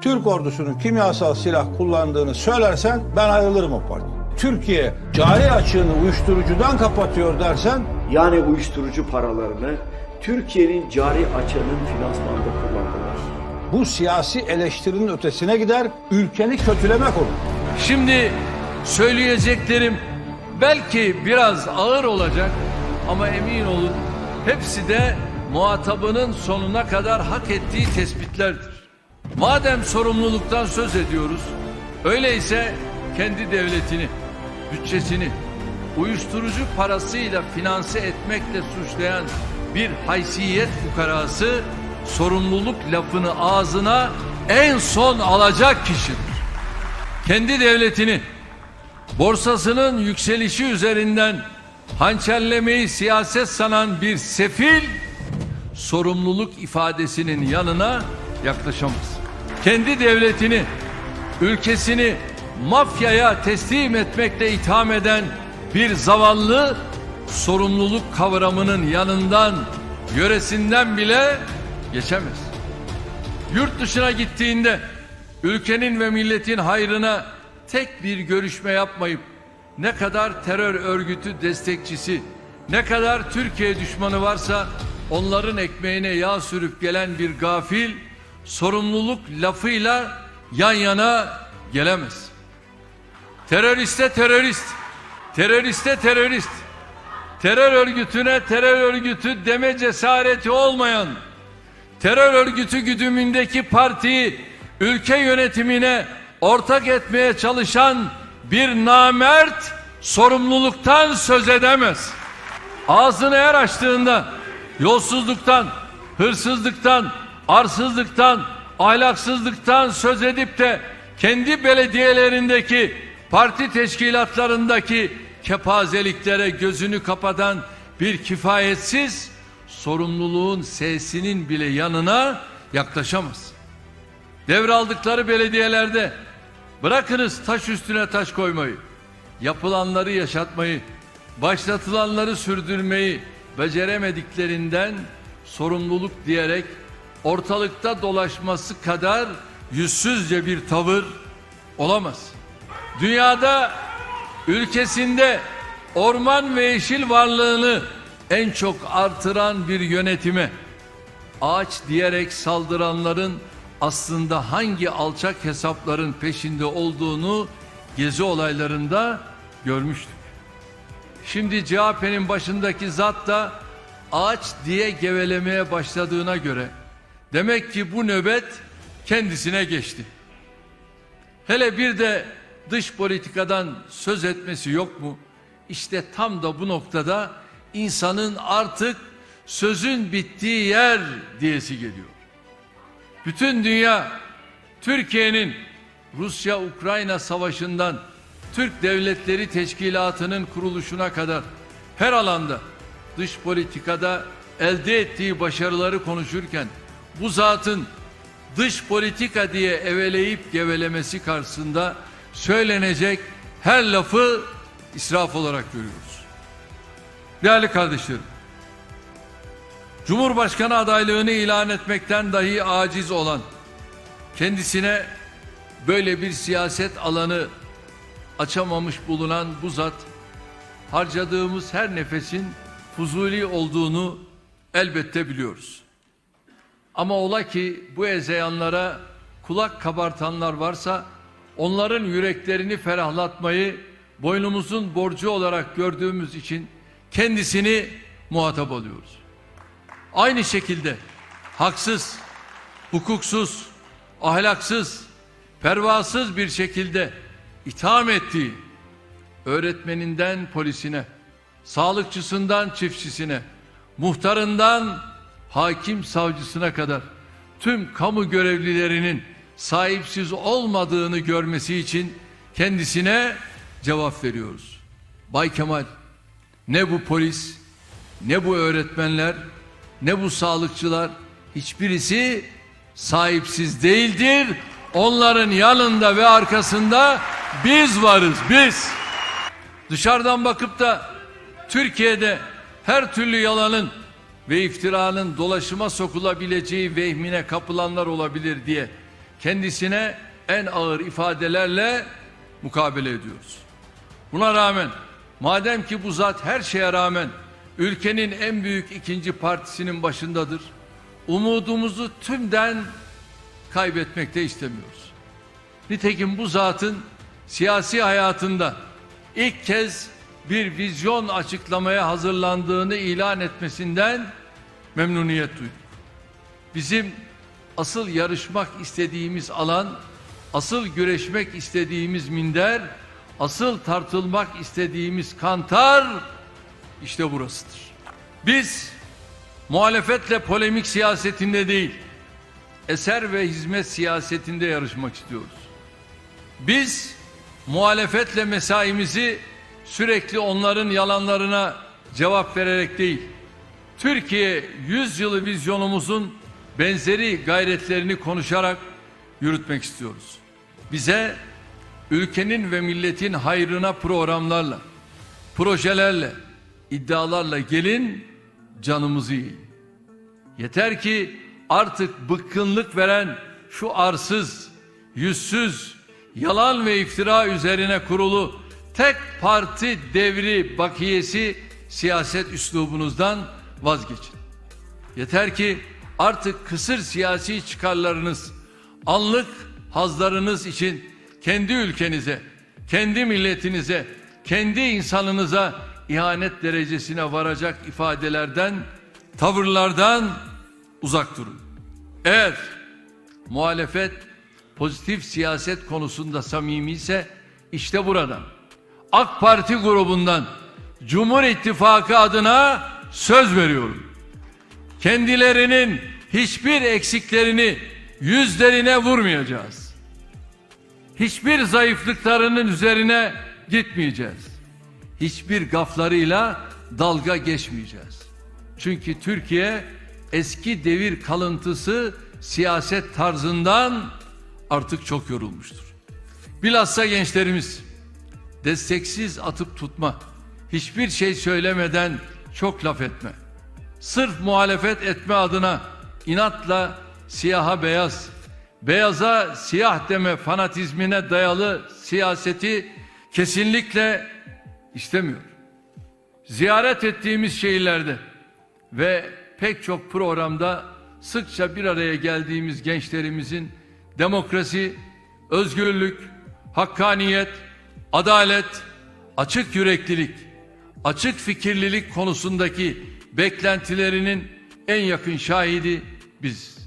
Türk ordusunun kimyasal silah kullandığını söylersen ben ayrılırım o parti. Türkiye cari açığını uyuşturucudan kapatıyor dersen Yani uyuşturucu paralarını Türkiye'nin cari açığının finansmanında kullandılar. bu siyasi eleştirinin ötesine gider, ülkeni kötülemek olur. Şimdi söyleyeceklerim belki biraz ağır olacak ama emin olun hepsi de muhatabının sonuna kadar hak ettiği tespitlerdir. Madem sorumluluktan söz ediyoruz, öyleyse kendi devletini, bütçesini uyuşturucu parasıyla finanse etmekle suçlayan bir haysiyet fukarası sorumluluk lafını ağzına en son alacak kişidir kendi devletini borsasının yükselişi üzerinden hançerlemeyi siyaset sanan bir sefil sorumluluk ifadesinin yanına yaklaşamaz. Kendi devletini, ülkesini mafyaya teslim etmekle itham eden bir zavallı sorumluluk kavramının yanından, yöresinden bile geçemez. Yurt dışına gittiğinde ülkenin ve milletin hayrına tek bir görüşme yapmayıp ne kadar terör örgütü destekçisi, ne kadar Türkiye düşmanı varsa onların ekmeğine yağ sürüp gelen bir gafil sorumluluk lafıyla yan yana gelemez. Teröriste terörist, teröriste terörist, terör örgütüne terör örgütü deme cesareti olmayan terör örgütü güdümündeki partiyi ülke yönetimine ortak etmeye çalışan bir namert sorumluluktan söz edemez. Ağzını her açtığında yolsuzluktan, hırsızlıktan, arsızlıktan, ahlaksızlıktan söz edip de kendi belediyelerindeki parti teşkilatlarındaki kepazeliklere gözünü kapatan bir kifayetsiz sorumluluğun sesinin bile yanına yaklaşamaz. Devraldıkları belediyelerde bırakınız taş üstüne taş koymayı, yapılanları yaşatmayı, başlatılanları sürdürmeyi beceremediklerinden sorumluluk diyerek ortalıkta dolaşması kadar yüzsüzce bir tavır olamaz. Dünyada ülkesinde orman ve yeşil varlığını en çok artıran bir yönetime ağaç diyerek saldıranların aslında hangi alçak hesapların peşinde olduğunu gezi olaylarında görmüştük. Şimdi CHP'nin başındaki zat da ağaç diye gevelemeye başladığına göre demek ki bu nöbet kendisine geçti. Hele bir de dış politikadan söz etmesi yok mu? İşte tam da bu noktada insanın artık sözün bittiği yer diyesi geliyor. Bütün dünya Türkiye'nin Rusya-Ukrayna savaşından Türk Devletleri Teşkilatı'nın kuruluşuna kadar her alanda dış politikada elde ettiği başarıları konuşurken bu zatın dış politika diye eveleyip gevelemesi karşısında söylenecek her lafı israf olarak görüyoruz. Değerli kardeşlerim, Cumhurbaşkanı adaylığını ilan etmekten dahi aciz olan, kendisine böyle bir siyaset alanı açamamış bulunan bu zat, harcadığımız her nefesin fuzuli olduğunu elbette biliyoruz. Ama ola ki bu ezeyanlara kulak kabartanlar varsa onların yüreklerini ferahlatmayı boynumuzun borcu olarak gördüğümüz için kendisini muhatap alıyoruz. Aynı şekilde haksız, hukuksuz, ahlaksız, pervasız bir şekilde itham ettiği öğretmeninden polisine, sağlıkçısından çiftçisine, muhtarından hakim savcısına kadar tüm kamu görevlilerinin sahipsiz olmadığını görmesi için kendisine cevap veriyoruz. Bay Kemal ne bu polis, ne bu öğretmenler, ne bu sağlıkçılar hiçbirisi sahipsiz değildir. Onların yanında ve arkasında biz varız, biz. Dışarıdan bakıp da Türkiye'de her türlü yalanın ve iftiranın dolaşıma sokulabileceği vehmine kapılanlar olabilir diye kendisine en ağır ifadelerle mukabele ediyoruz. Buna rağmen madem ki bu zat her şeye rağmen ülkenin en büyük ikinci partisinin başındadır. Umudumuzu tümden kaybetmek de istemiyoruz. Nitekim bu zatın siyasi hayatında ilk kez bir vizyon açıklamaya hazırlandığını ilan etmesinden memnuniyet duyduk. Bizim asıl yarışmak istediğimiz alan, asıl güreşmek istediğimiz minder, asıl tartılmak istediğimiz kantar işte burasıdır. Biz muhalefetle polemik siyasetinde değil, eser ve hizmet siyasetinde yarışmak istiyoruz. Biz muhalefetle mesaimizi sürekli onların yalanlarına cevap vererek değil, Türkiye 100 yılı vizyonumuzun benzeri gayretlerini konuşarak yürütmek istiyoruz. Bize ülkenin ve milletin hayrına programlarla, projelerle, iddialarla gelin canımızı yiyin. Yeter ki artık bıkkınlık veren şu arsız, yüzsüz, yalan ve iftira üzerine kurulu tek parti devri bakiyesi siyaset üslubunuzdan vazgeçin. Yeter ki artık kısır siyasi çıkarlarınız, anlık hazlarınız için kendi ülkenize, kendi milletinize, kendi insanınıza ihanet derecesine varacak ifadelerden, tavırlardan uzak durun. Eğer muhalefet pozitif siyaset konusunda samimi ise işte burada AK Parti grubundan Cumhur İttifakı adına söz veriyorum. Kendilerinin hiçbir eksiklerini yüzlerine vurmayacağız. Hiçbir zayıflıklarının üzerine gitmeyeceğiz. Hiçbir gaflarıyla dalga geçmeyeceğiz. Çünkü Türkiye eski devir kalıntısı siyaset tarzından artık çok yorulmuştur. Bilhassa gençlerimiz desteksiz atıp tutma, hiçbir şey söylemeden çok laf etme. Sırf muhalefet etme adına inatla siyaha beyaz, beyaza siyah deme fanatizmine dayalı siyaseti kesinlikle istemiyor. Ziyaret ettiğimiz şehirlerde ve pek çok programda sıkça bir araya geldiğimiz gençlerimizin demokrasi, özgürlük, hakkaniyet, adalet, açık yüreklilik, açık fikirlilik konusundaki beklentilerinin en yakın şahidi biz.